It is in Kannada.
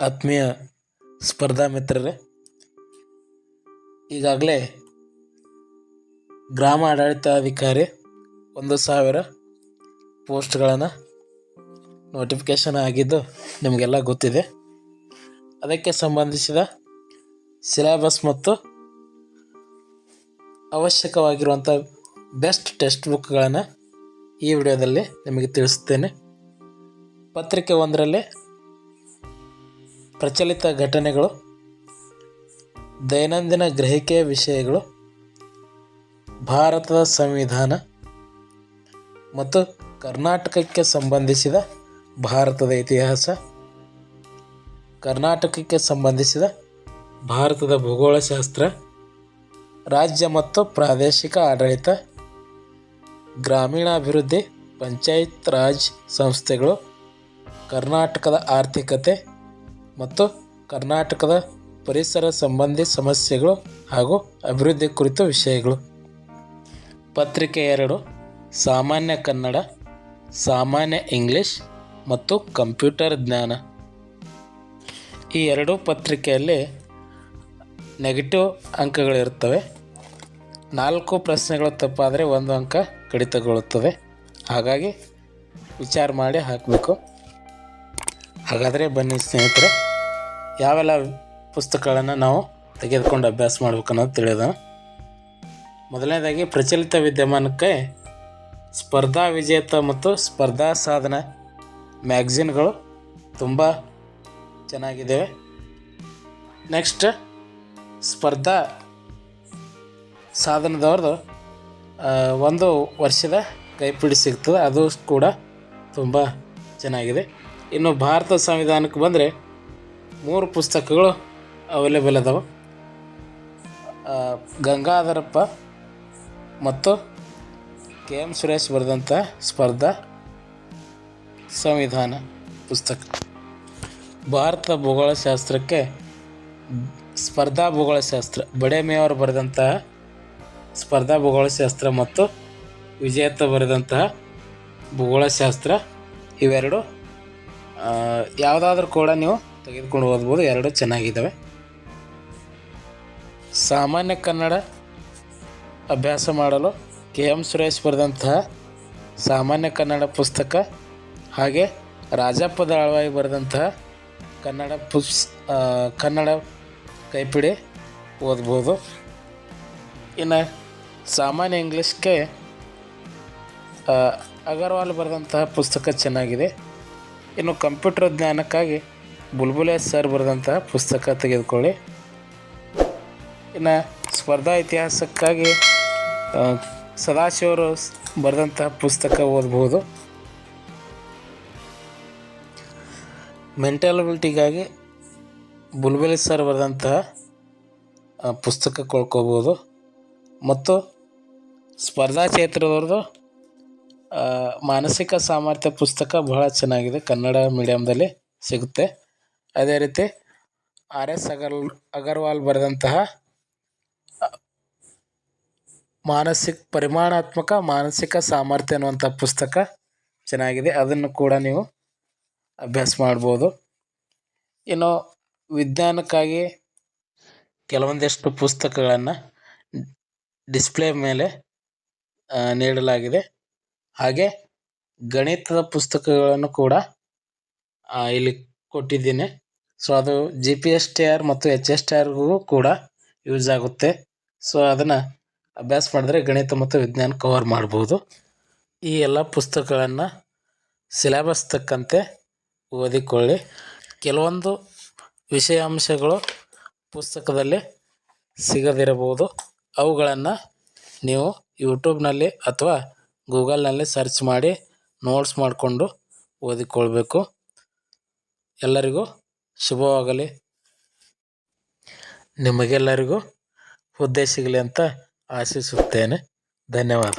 ಆತ್ಮೀಯ ಸ್ಪರ್ಧಾ ಮಿತ್ರರೇ, ಈಗಾಗಲೇ ಗ್ರಾಮ ಆಡಳಿತಾಧಿಕಾರಿ ಒಂದು ಸಾವಿರ ಪೋಸ್ಟ್ಗಳನ್ನು ನೋಟಿಫಿಕೇಷನ್ ಆಗಿದ್ದು ನಿಮಗೆಲ್ಲ ಗೊತ್ತಿದೆ. ಅದಕ್ಕೆ ಸಂಬಂಧಿಸಿದ ಸಿಲೆಬಸ್ ಮತ್ತು ಅವಶ್ಯಕವಾಗಿರುವಂಥ ಬೆಸ್ಟ್ ಟೆಕ್ಸ್ಟ್ ಬುಕ್ಗಳನ್ನು ಈ ವಿಡಿಯೋದಲ್ಲಿ ನಿಮಗೆ ತಿಳಿಸುತ್ತೇನೆ. ಪತ್ರಿಕೆ ಒಂದರಲ್ಲಿ ಪ್ರಚಲಿತ ಘಟನೆಗಳು, ದೈನಂದಿನ ಗ್ರಹಿಕೆಯ ವಿಷಯಗಳು, ಭಾರತದ ಸಂವಿಧಾನ ಮತ್ತು ಕರ್ನಾಟಕಕ್ಕೆ ಸಂಬಂಧಿಸಿದ ಭಾರತದ ಇತಿಹಾಸ, ಕರ್ನಾಟಕಕ್ಕೆ ಸಂಬಂಧಿಸಿದ ಭಾರತದ ಭೂಗೋಳಶಾಸ್ತ್ರ, ರಾಜ್ಯ ಮತ್ತು ಪ್ರಾದೇಶಿಕ ಆಡಳಿತ, ಗ್ರಾಮೀಣಾಭಿವೃದ್ಧಿ, ಪಂಚಾಯತ್ ರಾಜ್ ಸಂಸ್ಥೆಗಳು, ಕರ್ನಾಟಕದ ಆರ್ಥಿಕತೆ ಮತ್ತು ಕರ್ನಾಟಕದ ಪರಿಸರ ಸಂಬಂಧಿ ಸಮಸ್ಯೆಗಳು ಹಾಗೂ ಅಭಿವೃದ್ಧಿ ಕುರಿತ ವಿಷಯಗಳು. ಪತ್ರಿಕೆ ಎರಡು, ಸಾಮಾನ್ಯ ಕನ್ನಡ, ಸಾಮಾನ್ಯ ಇಂಗ್ಲಿಷ್ ಮತ್ತು ಕಂಪ್ಯೂಟರ್ ಜ್ಞಾನ. ಈ ಎರಡೂ ಪತ್ರಿಕೆಯಲ್ಲಿ ನೆಗೆಟಿವ್ ಅಂಕಗಳಿರ್ತವೆ ನಾಲ್ಕು ಪ್ರಶ್ನೆಗಳು ತಪ್ಪಾದರೆ ಒಂದು ಅಂಕ ಕಡಿತಗೊಳ್ಳುತ್ತದೆ. ಹಾಗಾಗಿ ವಿಚಾರ ಮಾಡಿ ಹಾಕಬೇಕು. ಹಾಗಾದರೆ ಬನ್ನಿ ಸ್ನೇಹಿತರೆ, ಯಾವೆಲ್ಲ ಪುಸ್ತಕಗಳನ್ನು ನಾವು ತೆಗೆದುಕೊಂಡು ಅಭ್ಯಾಸ ಮಾಡ್ಬೇಕು ಅನ್ನೋದು ತಿಳಿಯೋದು ಮೊದಲನೇದಾಗಿ, ಪ್ರಚಲಿತ ವಿದ್ಯಮಾನಕ್ಕೆ ಸ್ಪರ್ಧಾ ವಿಜೇತ ಮತ್ತು ಸ್ಪರ್ಧಾ ಸಾಧನ ಮ್ಯಾಗ್ಝಿನ್ಗಳು ತುಂಬ ಚೆನ್ನಾಗಿದ್ದಾವೆ. ನೆಕ್ಸ್ಟ್, ಸ್ಪರ್ಧಾ ಸಾಧನದವ್ರದ್ದು ಒಂದು ವರ್ಷದ ಕೈಪಿಡಿ ಸಿಗ್ತದೆ, ಅದು ಕೂಡ ತುಂಬ ಚೆನ್ನಾಗಿದೆ. ಇನ್ನು ಭಾರತ ಸಂವಿಧಾನಕ್ಕೆ ಬಂದರೆ ಮೂರು ಪುಸ್ತಕಗಳು ಅವೈಲೇಬಲ್ ಅದಾವೆ. ಗಂಗಾಧರಪ್ಪ ಮತ್ತು ಕೆ ಎಂ ಸುರೇಶ್ ಬರೆದಂಥ ಸ್ಪರ್ಧಾ ಸಂವಿಧಾನ ಪುಸ್ತಕ. ಭಾರತ ಭೂಗೋಳಶಾಸ್ತ್ರಕ್ಕೆ ಸ್ಪರ್ಧಾ ಭೂಗೋಳಶಾಸ್ತ್ರ ಬಡೇಮೆಯವರು ಬರೆದಂತಹ ಸ್ಪರ್ಧಾ ಭೂಗೋಳಶಾಸ್ತ್ರ ಮತ್ತು ವಿಜೇತ ಬರೆದಂತಹ ಭೂಗೋಳಶಾಸ್ತ್ರ ಇವೆರಡು ಯಾವುದಾದ್ರೂ ಕೂಡ ನೀವು ತೆಗೆದುಕೊಂಡು ಓದ್ಬೋದು. ಎರಡು ಚೆನ್ನಾಗಿದ್ದಾವೆ. ಸಾಮಾನ್ಯ ಕನ್ನಡ ಅಭ್ಯಾಸ ಮಾಡಲು ಕೆ ಎಂ ಸುರೇಶ್ ಬರೆದಂತಹ ಸಾಮಾನ್ಯ ಕನ್ನಡ ಪುಸ್ತಕ ಹಾಗೆ ರಾಜಪ್ಪ ದಳವಾಯಿ ಬರೆದಂತಹ ಕನ್ನಡ ಪುಸ್ ಕನ್ನಡ ಕೈಪಿಡಿ ಓದ್ಬೋದು. ಇನ್ನು ಸಾಮಾನ್ಯ ಇಂಗ್ಲೀಷ್ಗೆ ಅಗರ್ವಾಲ್ ಬರೆದಂತಹ ಪುಸ್ತಕ ಚೆನ್ನಾಗಿದೆ. ಇನ್ನು ಕಂಪ್ಯೂಟರ್ ಜ್ಞಾನಕ್ಕಾಗಿ ಬುಲ್ಬುಲೆ ಸರ್ ಬರೆದಂತಹ ಪುಸ್ತಕ ತೆಗೆದುಕೊಳ್ಳಿ. ಇನ್ನು ಸ್ಪರ್ಧಾ ಇತಿಹಾಸಕ್ಕಾಗಿ ಸದಾಶಿವರು ಬರೆದಂತಹ ಪುಸ್ತಕ ಓದಬಹುದು ಮೆಂಟಲಬಿಲಿಟಿಗಾಗಿ ಬುಲ್ಬುಲೆ ಸರ್ ಬರೆದಂತಹ ಪುಸ್ತಕ ಕೊಳ್ಕೋಬೋದು ಮತ್ತು ಸ್ಪರ್ಧಾ ಕ್ಷೇತ್ರದವ್ರದ್ದು ಮಾನಸಿಕ ಸಾಮರ್ಥ್ಯ ಪುಸ್ತಕ ಬಹಳ ಚೆನ್ನಾಗಿದೆ. ಕನ್ನಡ ಮೀಡಿಯಮ್ದಲ್ಲಿ ಸಿಗುತ್ತೆ. ಅದೇ ರೀತಿ ಆರ್ ಎಸ್ ಅಗರ್, ಅಗರ್ವಾಲ್ ಬರೆದಂತಹ ಮಾನಸಿಕ, ಪರಿಮಾಣಾತ್ಮಕ ಮಾನಸಿಕ ಸಾಮರ್ಥ್ಯ ಅನ್ನುವಂಥ ಪುಸ್ತಕ ಚೆನ್ನಾಗಿದೆ. ಅದನ್ನು ಕೂಡ ನೀವು ಅಭ್ಯಾಸ ಮಾಡ್ಬೋದು. ಇನ್ನು ವಿಜ್ಞಾನಕ್ಕಾಗಿ ಕೆಲವೊಂದಿಷ್ಟು ಪುಸ್ತಕಗಳನ್ನು ಡಿಸ್ಪ್ಲೇ ಮೇಲೆ ನೀಡಲಾಗಿದೆ. ಹಾಗೆ ಗಣಿತದ ಪುಸ್ತಕಗಳನ್ನು ಕೂಡ ಇಲ್ಲಿ ಕೊಟ್ಟಿದ್ದೀನಿ. ಸೊ ಅದು G P S T R ಮತ್ತು ಎಚ್ ಎಸ್ ಟಿ ಆರ್ಗೂ ಕೂಡ ಯೂಸ್ ಆಗುತ್ತೆ. ಸೊ ಅದನ್ನು ಅಭ್ಯಾಸ ಮಾಡಿದ್ರೆ ಗಣಿತ ಮತ್ತು ವಿಜ್ಞಾನ ಕವರ್ ಮಾಡ್ಬೋದು. ಈ ಎಲ್ಲ ಪುಸ್ತಕಗಳನ್ನು ಸಿಲೆಬಸ್ ತಕ್ಕಂತೆ ಓದಿಕೊಳ್ಳಿ. ಕೆಲವೊಂದು ವಿಷಯಾಂಶಗಳು ಪುಸ್ತಕದಲ್ಲಿ ಸಿಗದಿರಬಹುದು. ಅವುಗಳನ್ನು ನೀವು ಯೂಟ್ಯೂಬ್ನಲ್ಲಿ ಅಥವಾ ಗೂಗಲ್ನಲ್ಲಿ ಸರ್ಚ್ ಮಾಡಿ ನೋಟ್ಸ್ ಮಾಡಿಕೊಂಡು ಓದಿಕೊಳ್ಬೇಕು. ಎಲ್ಲರಿಗೂ ಶುಭವಾಗಲಿ. ನಿಮಗೆಲ್ಲರಿಗೂ ಹುದ್ದೆ ಸಿಗಲಿ ಅಂತ ಆಶಿಸುತ್ತೇನೆ. ಧನ್ಯವಾದ.